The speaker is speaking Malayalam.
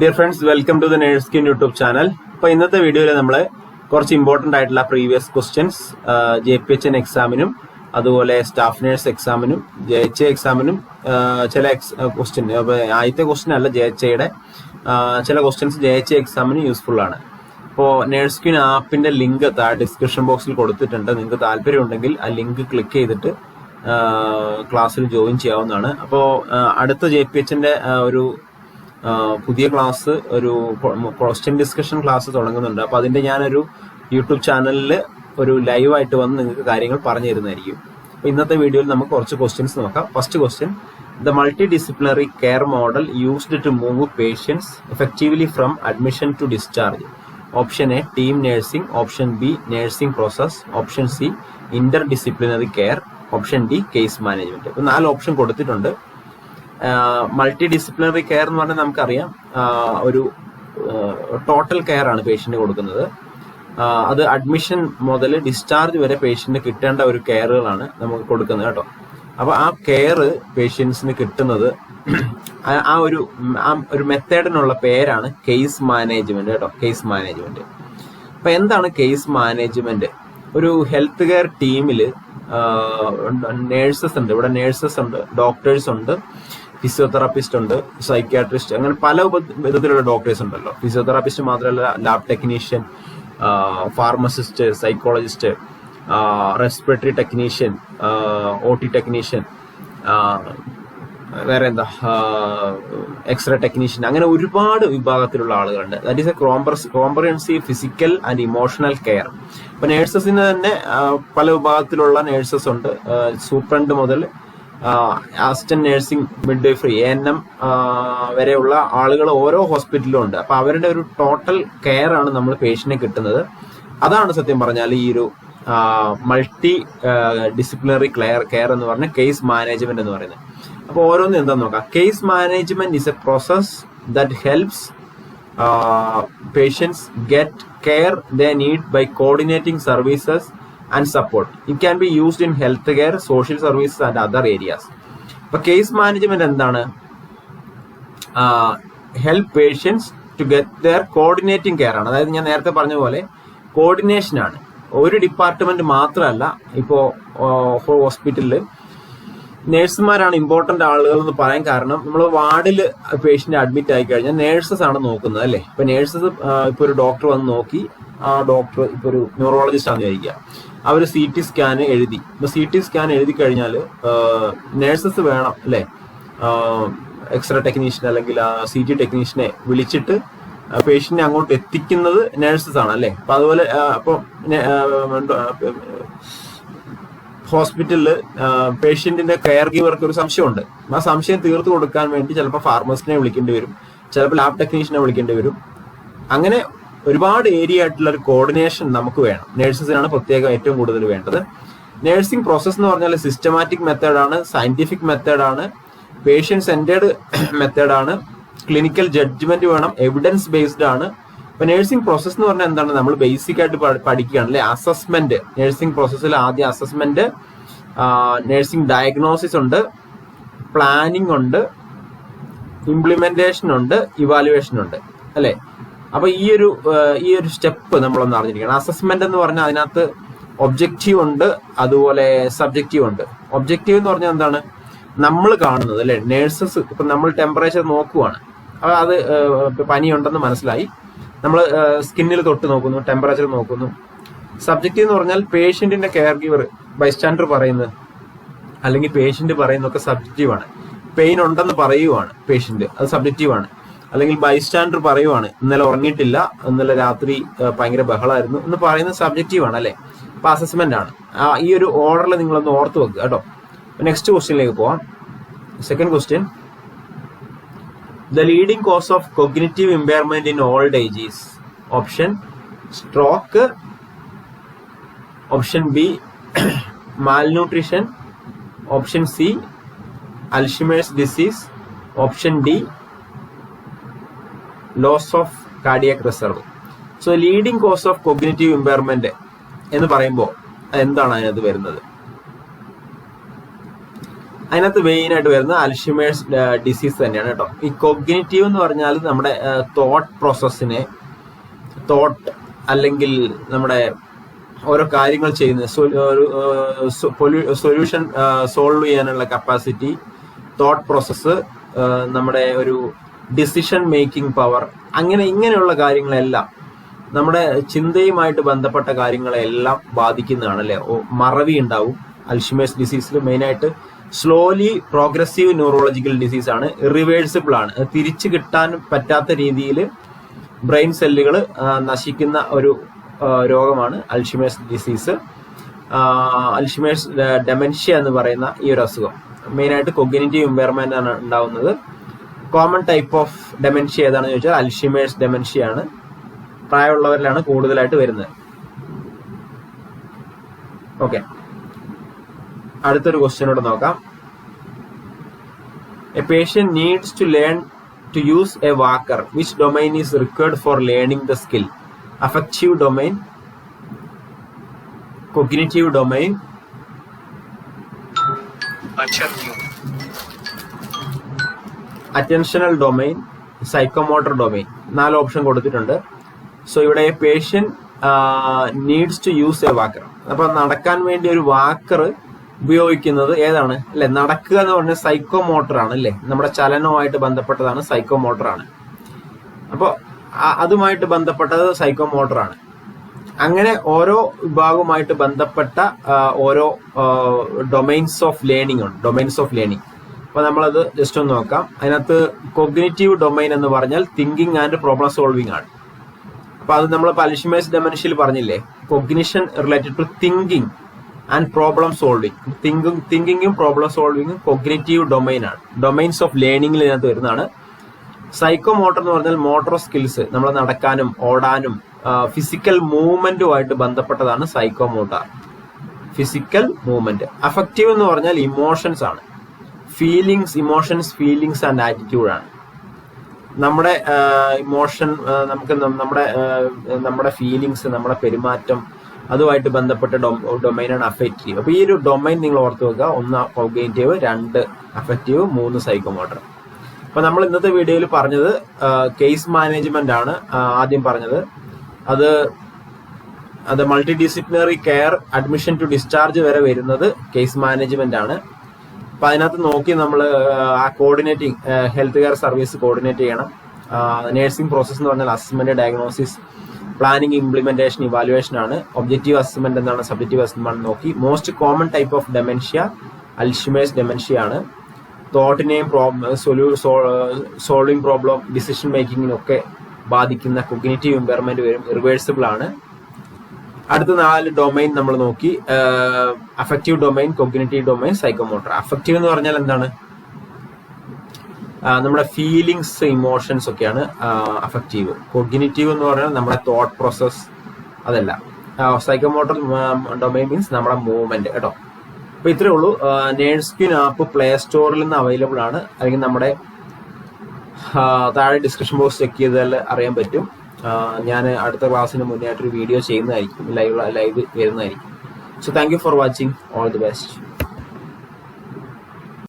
Dear friends welcome to the nurse skin YouTube channel അപ്പോൾ ഇന്നത്തെ വീഡിയോയിൽ നമ്മൾ കുറച്ച് ഇമ്പോർട്ടന്റ് ആയിട്ടുള്ള previous questions J P H N എക്സാമിനും അതുപോലെ സ്റ്റാഫ് നേഴ്സ് എക്സാമിനും ജെ എച്ച് എക്സാമിനും ചില ക്വസ്റ്റ്യൻ ആദ്യത്തെ ക്വസ്റ്റ്യൻ അല്ല ജെ എച്ച് യുടെ ചില ക്വസ്റ്റ്യൻസ് ജെ എച്ച് എക്സാമിന് യൂസ്ഫുൾ ആണ്. അപ്പോൾ നേഴ്സ് സ്കിൻ ആപ്പിന്റെ ലിങ്ക് ഡിസ്ക്രിപ്ഷൻ ബോക്സിൽ കൊടുത്തിട്ടുണ്ട്. നിങ്ങൾക്ക് താല്പര്യം ഉണ്ടെങ്കിൽ ആ ലിങ്ക് ക്ലിക്ക് ചെയ്തിട്ട് ക്ലാസ്സിൽ ജോയിൻ ചെയ്യാവുന്നതാണ്. അപ്പോൾ അടുത്ത ജെ പി എച്ചിന്റെ ഒരു പുതിയ ക്ലാസ് ഒരു ക്വസ്റ്റ്യൻ ഡിസ്കഷൻ ക്ലാസ് തുടങ്ങുന്നുണ്ട്. അപ്പോൾ അതിന്റെ ഞാനൊരു യൂട്യൂബ് ചാനലിൽ ഒരു ലൈവ് ആയിട്ട് വന്ന് നിങ്ങൾക്ക് കാര്യങ്ങൾ പറഞ്ഞു തരുന്നതായിരിക്കും അപ്പോൾ ഇന്നത്തെ വീഡിയോയിൽ നമുക്ക് കുറച്ച് ക്വസ്റ്റ്യൻസ് നോക്കാം. First question the multi disciplinary care model used to move patients effectively from admission to discharge option A team nursing option B nursing process option C inter disciplinary care option D case management നാല് ഓപ്ഷൻ കൊടുത്തിട്ടുണ്ട്. മൾട്ടി ഡിസിപ്ലിനറി കെയർ എന്ന് പറഞ്ഞാൽ നമുക്കറിയാം. ഒരു ടോട്ടൽ കെയർ ആണ് പേഷ്യന്റ് കൊടുക്കുന്നത്. അത് അഡ്മിഷൻ മുതൽ ഡിസ്ചാർജ് വരെ പേഷ്യന്റ് കിട്ടേണ്ട ഒരു കെയറുകളാണ് നമുക്ക് കൊടുക്കുന്നത് കേട്ടോ. അപ്പൊ ആ കെയർ പേഷ്യൻസിന് കിട്ടുന്നത് ആ- ആ ഒരു ആ ഒരു മെത്തേഡിനുള്ള പേരാണ് കേസ് മാനേജ്മെന്റ് കേട്ടോ കേസ് മാനേജ്മെന്റ് അപ്പൊ എന്താണ് കേസ് മാനേജ്മെന്റ് ഒരു ഹെൽത്ത് കെയർ ടീമിൽ നേഴ്സസ് ഉണ്ട്. ഇവിടെ നേഴ്സസ് ഉണ്ട് ഡോക്ടേഴ്സ് ഉണ്ട്. ഫിസിയോതെറാപ്പിസ്റ്റ് ഉണ്ട് സൈക്യാട്രിസ്റ്റ് അങ്ങനെ പല വിധത്തിലുള്ള ഡോക്ടേഴ്സ് ഉണ്ടല്ലോ. ഫിസിയോതെറാപ്പിസ്റ്റ് മാത്രമല്ല lab technician pharmacist psychologist respiratory technician O T technician വേറെ എന്താ എക്സ്റേ ടെക്നീഷ്യൻ അങ്ങനെ ഒരുപാട് വിഭാഗത്തിലുള്ള ആളുകളുണ്ട്. That is a comprehensive physical and emotional care ഇപ്പൊ നേഴ്സസിന് തന്നെ പല വിഭാഗത്തിലുള്ള നേഴ്സസ് ഉണ്ട്. സൂപ്രണ്ട് മുതൽ assistant nursing midwifery A N M വരെയുള്ള ആളുകൾ ഓരോ ഹോസ്പിറ്റലിലും ഉണ്ട്. അപ്പൊ അവരുടെ ഒരു ടോട്ടൽ കെയർ ആണ് നമ്മൾ പേഷ്യന്റിന് കിട്ടുന്നത്. അതാണ് സത്യം പറഞ്ഞാൽ ഈ ഒരു മൾട്ടി ഡിസിപ്ലിനറി ക്ലെയർ കെയർ എന്ന് പറഞ്ഞ കേസ് മാനേജ്മെന്റ് എന്ന് പറയുന്നത്. അപ്പോൾ ഓരോന്ന് എന്താന്ന് നോക്കാം. Case management is a process that helps patients get care the need by coordinating services and support it can be used in health care social services and other areas അപ്പൊ കേസ് മാനേജ്മെന്റ് എന്താണ് help patients to get their coordinating care ആണ്. അതായത് ഞാൻ നേരത്തെ പറഞ്ഞ പോലെ കോർഡിനേഷൻ ആണ്. ഒരു ഡിപ്പാർട്ട്മെന്റ് മാത്രമല്ല ഇപ്പോൾ ഹോസ്പിറ്റലിൽ നേഴ്സുമാരാണ് ഇമ്പോർട്ടന്റ് ആളുകൾ എന്ന് പറയാൻ കാരണം നമ്മൾ വാർഡിൽ പേഷ്യന്റ് അഡ്മിറ്റ് ആയി കഴിഞ്ഞാൽ നേഴ്സസ് ആണ് നോക്കുന്നത് അല്ലേ? ഇപ്പൊ നേഴ്സസ് ഇപ്പൊ ഒരു ഡോക്ടർ വന്ന് നോക്കി ആ ഡോക്ടർ ഇപ്പൊ ഒരു ന്യൂറോളജിസ്റ്റ് ആണെന്ന് വിചാരിക്കുക അവർ സി ടി സ്കാൻ എഴുതി. ഇപ്പൊ സി ടി സ്കാൻ എഴുതി കഴിഞ്ഞാൽ നേഴ്സസ് വേണം അല്ലെ? എക്സ്റേ ടെക്നീഷ്യൻ അല്ലെങ്കിൽ സി ടി ടെക്നീഷ്യനെ വിളിച്ചിട്ട് പേഷ്യന്റിനെ അങ്ങോട്ട് എത്തിക്കുന്നത് നേഴ്സസ് ആണ് അല്ലെ? അപ്പൊ അതുപോലെ അപ്പൊ ഹോസ്പിറ്റലിൽ പേഷ്യന്റിന്റെ കെയർ ഗീവർക്ക് ഒരു സംശയമുണ്ട്. ആ സംശയം തീർത്തു കൊടുക്കാൻ വേണ്ടി ചിലപ്പോൾ ഫാർമസിനെ വിളിക്കേണ്ടി വരും. ചിലപ്പോൾ ലാബ് ടെക്നീഷ്യനെ വിളിക്കേണ്ടി വരും. അങ്ങനെ ഒരുപാട് ഏരിയ ആയിട്ടുള്ള ഒരു കോർഡിനേഷൻ നമുക്ക് വേണം. നേഴ്സസിനാണ് പ്രത്യേകം ഏറ്റവും കൂടുതൽ വേണ്ടത്. നേഴ്സിംഗ് പ്രോസസ്സ് എന്ന് പറഞ്ഞാൽ സിസ്റ്റമാറ്റിക് മെത്തേഡാണ് സയന്റിഫിക് മെത്തേഡാണ് പേഷ്യൻ സെന്റേഡ് മെത്തേഡാണ് ക്ലിനിക്കൽ ജഡ്ജ്മെന്റ് വേണം എവിഡൻസ് ബേസ്ഡ് ആണ്. ഇപ്പൊ നേഴ്സിംഗ് പ്രോസസ് എന്ന് പറഞ്ഞാൽ എന്താണ്? നമ്മൾ ബേസിക് ആയിട്ട് പഠി- പഠിക്കുകയാണ് അല്ലെ? അസസ്മെന്റ് നേഴ്സിംഗ് പ്രോസസ്സിൽ ആദ്യം അസസ്മെന്റ് നേഴ്സിംഗ് ഡയഗ്നോസിസ് ഉണ്ട് പ്ലാനിംഗ് ഉണ്ട് ഇംപ്ലിമെന്റേഷൻ ഉണ്ട് ഇവാലുവേഷൻ ഉണ്ട് അല്ലെ? അപ്പൊ ഈ ഒരു ഈ ഒരു സ്റ്റെപ്പ് നമ്മളൊന്ന് അറിഞ്ഞിരിക്കണം. അസസ്മെന്റ് എന്ന് പറഞ്ഞാൽ അതിനകത്ത് ഒബ്ജക്റ്റീവ് ഉണ്ട് അതുപോലെ സബ്ജക്റ്റീവ് ഉണ്ട്. ഒബ്ജക്റ്റീവ് എന്ന് പറഞ്ഞാൽ എന്താണ്? നമ്മൾ കാണുന്നത് അല്ലെ? നേഴ്സസ് ഇപ്പൊ നമ്മൾ ടെമ്പറേച്ചർ നോക്കുവാണ്. അപ്പൊ അത് പനിയുണ്ടെന്ന് മനസ്സിലായി. നമ്മൾ സ്കിന്നിൽ തൊട്ട് നോക്കുന്നു ടെമ്പറേച്ചർ നോക്കുന്നു. സബ്ജക്റ്റീവ് എന്ന് പറഞ്ഞാൽ പേഷ്യന്റിന്റെ കെയർ ഗീവർ ബൈസ്റ്റാൻഡർ പറയുന്നത് അല്ലെങ്കിൽ പേഷ്യന്റ് പറയുന്നതൊക്കെ സബ്ജക്റ്റീവ് ആണ്. പെയിൻ ഉണ്ടെന്ന് പറയുവാണ് പേഷ്യന്റ് അത് സബ്ജക്റ്റീവ് ആണ്. അല്ലെങ്കിൽ ബൈസ്റ്റാൻഡർ പറയുവാണ് ഇന്നലെ ഉറങ്ങിയിട്ടില്ല ഇന്നലെ രാത്രി ഭയങ്കര ബഹളമായിരുന്നു എന്ന് പറയുന്നത് സബ്ജക്റ്റീവ് ആണ് അല്ലെ? അപ്പൊ അസസ്മെന്റ് ആണ്. ഈ ഒരു ഓർഡറിൽ നിങ്ങളൊന്ന് ഓർത്ത് വെക്കുക കേട്ടോ. നെക്സ്റ്റ് ക്വസ്റ്റ്യനിലേക്ക് പോവാം. Second question the leading cause of cognitive impairment in old age is option stroke option B malnutrition option C Alzheimer's disease option D loss of cardiac reserve so leading cause of cognitive impairment എന്ന് പറയുമ്പോൾ എന്താണ് അതിനകത്ത് വരുന്നത്? അതിനകത്ത് മെയിൻ ആയിട്ട് വരുന്നത് അൽഷിമേഴ്സ് ഡിസീസ് തന്നെയാണ് കേട്ടോ. ഈ കൊഗ്നേറ്റീവ് എന്ന് പറഞ്ഞാൽ നമ്മുടെ തോട്ട് പ്രോസസ്സിനെ തോട്ട് അല്ലെങ്കിൽ നമ്മുടെ ഓരോ കാര്യങ്ങൾ ചെയ്യുന്ന സൊല്യൂഷൻ സോൾവ് ചെയ്യാനുള്ള കപ്പാസിറ്റി തോട്ട് പ്രോസസ്സ് നമ്മുടെ ഒരു ഡിസിഷൻ മേക്കിംഗ് പവർ അങ്ങനെ ഇങ്ങനെയുള്ള കാര്യങ്ങളെല്ലാം നമ്മുടെ ചിന്തയുമായിട്ട് ബന്ധപ്പെട്ട കാര്യങ്ങളെല്ലാം ബാധിക്കുന്നതാണ് അല്ലെ മറവി ഉണ്ടാവും. അൽഷിമേഴ്സ് ഡിസീസിൽ മെയിനായിട്ട് സ്ലോലി പ്രോഗ്രസീവ് ന്യൂറോളജിക്കൽ ഡിസീസ് ആണ്. റിവേഴ്സിബിൾ ആണ്. തിരിച്ചു കിട്ടാൻ പറ്റാത്ത രീതിയിൽ ബ്രെയിൻ സെല്ലുകൾ നശിക്കുന്ന ഒരു രോഗമാണ് അൽഷിമേഴ്സ് ഡിസീസ് അൽഷിമേഴ്സ് ഡെമൻഷ്യ എന്ന് പറയുന്ന ഈ ഒരു അസുഖം. മെയിനായിട്ട് കൊഗ്നേറ്റീവ് ഇമ്പയർമെന്റ് ആണ് ഉണ്ടാവുന്നത്. കോമൺ ടൈപ്പ് ഓഫ് ഡെമൻഷ്യ ഏതാണെന്ന് ചോദിച്ചാൽ അൽഷിമേഴ്സ് ഡെമൻഷ്യ ആണ്. പ്രായമുള്ളവരിലാണ് കൂടുതലായിട്ട് വരുന്നത്. ഓക്കെ അടുത്തൊരു ക്വസ്റ്റ്യനോട് നോക്കാം. A patient needs to learn to use a walker which domain is required for learning the skill affective domain cognitive domain attentional domain psychomotor domain നാല് ഓപ്ഷൻ കൊടുത്തിട്ടുണ്ട്. സോ ഇവിടെ patient needs to use a walker അപ്പൊ നടക്കാൻ വേണ്ടി ഒരു വാക്കർ ഉപയോഗിക്കുന്നത് ഏതാണ്? അല്ലെ നടക്കുക എന്ന് പറഞ്ഞാൽ സൈക്കോമോട്ടർ ആണ് അല്ലെ? നമ്മുടെ ചലനവുമായിട്ട് ബന്ധപ്പെട്ടതാണ് സൈക്കോമോട്ടർ ആണ്. അപ്പോൾ അതുമായിട്ട് ബന്ധപ്പെട്ടത് സൈക്കോമോട്ടർ ആണ്. അങ്ങനെ ഓരോ വിഭാഗവുമായിട്ട് ബന്ധപ്പെട്ട ഓരോ ഡൊമൈൻസ് ഓഫ് ലേണിംഗ് ഉണ്ട്. ഡൊമൈൻസ് ഓഫ് ലേണിംഗ് അപ്പൊ നമ്മളത് ജസ്റ്റ് ഒന്ന് നോക്കാം. അതിനകത്ത് കോഗ്നേറ്റീവ് ഡൊമൈൻ എന്ന് പറഞ്ഞാൽ തിങ്കിങ് ആൻഡ് പ്രോബ്ലം സോൾവിംഗ് ആണ്. അപ്പൊ അത് നമ്മൾ പലിഷ്മേസ് ഡെമൻഷ്യയിൽ പറഞ്ഞില്ലേ? Cognition related to thinking and problem solving thinking തിങ്കിങ്ങും problem സോൾവിങ്ങും കൊഗ്നേറ്റീവ് ഡൊമൈൻ ആണ്. ഡൊമൈൻസ് ഓഫ് ലേണിംഗിൽ ഇതിനകത്ത് വരുന്നതാണ്. സൈക്കോ മോട്ടർ എന്ന് പറഞ്ഞാൽ മോട്ടോർ സ്കിൽസ് നമ്മൾ നടക്കാനും ഓടാനും ഫിസിക്കൽ മൂവ്മെന്റുമായിട്ട് ബന്ധപ്പെട്ടതാണ് psycho motor physical movement affective എന്ന് പറഞ്ഞാൽ ഇമോഷൻസ് ആണ്. ഫീലിങ്സ് ഇമോഷൻസ് ഫീലിങ്സ് ആൻഡ് ആറ്റിറ്റ്യൂഡാണ് നമ്മുടെ ഇമോഷൻ നമുക്ക് നമ്മുടെ നമ്മുടെ ഫീലിങ്സ് നമ്മുടെ പെരുമാറ്റം അതുമായിട്ട് ബന്ധപ്പെട്ട ഡൊമൈനാണ് അഫക്റ്റീവ് അപ്പൊ ഈ ഒരു ഡൊമൈൻ നിങ്ങൾ ഓർത്ത് വെക്കുക. ഒന്ന് കോഗ്നേറ്റീവ് രണ്ട് അഫക്റ്റീവ് മൂന്ന് സൈക്കോമോട്ടർ അപ്പൊ നമ്മൾ ഇന്നത്തെ വീഡിയോയിൽ പറഞ്ഞത് കേസ് മാനേജ്മെന്റ് ആണ് ആദ്യം പറഞ്ഞത്. അത് അത് multi disciplinary care admission to discharge വരെ വരുന്നത് കേസ് മാനേജ്മെന്റ് ആണ്. അപ്പൊ അതിനകത്ത് നോക്കി നമ്മൾ ആ coordinating health care service coordinate ചെയ്യണം. നേഴ്സിംഗ് പ്രോസസ് എന്ന് പറഞ്ഞാൽ assessment diagnosis planning implementation evaluation ആണ്. ഒബ്ജക്റ്റീവ് അസസ്മെന്റ് എന്താണ്? സബ്ജക്റ്റീവ് അസസ്മെന്റ് നോക്കി. Most common type of dementia Alzheimer's dementia ആണ്. തോട്ടിനെയും സോൾവിംഗ് പ്രോബ്ലം ഡിസിഷൻ മേക്കിങ്ങിനൊക്കെ ബാധിക്കുന്ന കൊഗ്നേറ്റീവ് ഇമ്പയർമെന്റ് വരും റിവേഴ്സിബിൾ ആണ്. അടുത്ത നാല് ഡൊമൈൻ നമ്മൾ നോക്കി. Affective domain cognitive domain psychomotor affective എന്ന് പറഞ്ഞാൽ എന്താണ്? നമ്മുടെ ഫീലിങ്സ് ഇമോഷൻസ് ഒക്കെയാണ് അഫക്റ്റീവ് കൊഗ്നേറ്റീവ് എന്ന് പറഞ്ഞാൽ നമ്മുടെ തോട്ട് പ്രോസസ് അതല്ല. സൈക്കോമോട്ടർ ഡൊമൈൻ മീൻസ് നമ്മുടെ മൂവ്മെന്റ് കേട്ടോ. അപ്പൊ ഇത്രേ ഉള്ളൂ. നേഴ്സ്ക്യൂൻ ആപ്പ് പ്ലേ സ്റ്റോറിൽ നിന്ന് അവൈലബിൾ ആണ്. അല്ലെങ്കിൽ നമ്മുടെ താഴെ ഡിസ്ക്രിപ്ഷൻ ബോക്സ് ചെക്ക് ചെയ്താൽ അറിയാൻ പറ്റും. ഞാൻ അടുത്ത ക്ലാസ്സിന് മുന്നേ ആയിട്ടൊരു വീഡിയോ ചെയ്യുന്നതായിരിക്കും. ലൈവ് ലൈവ് വരുന്നതായിരിക്കും. So thank you for watching all the best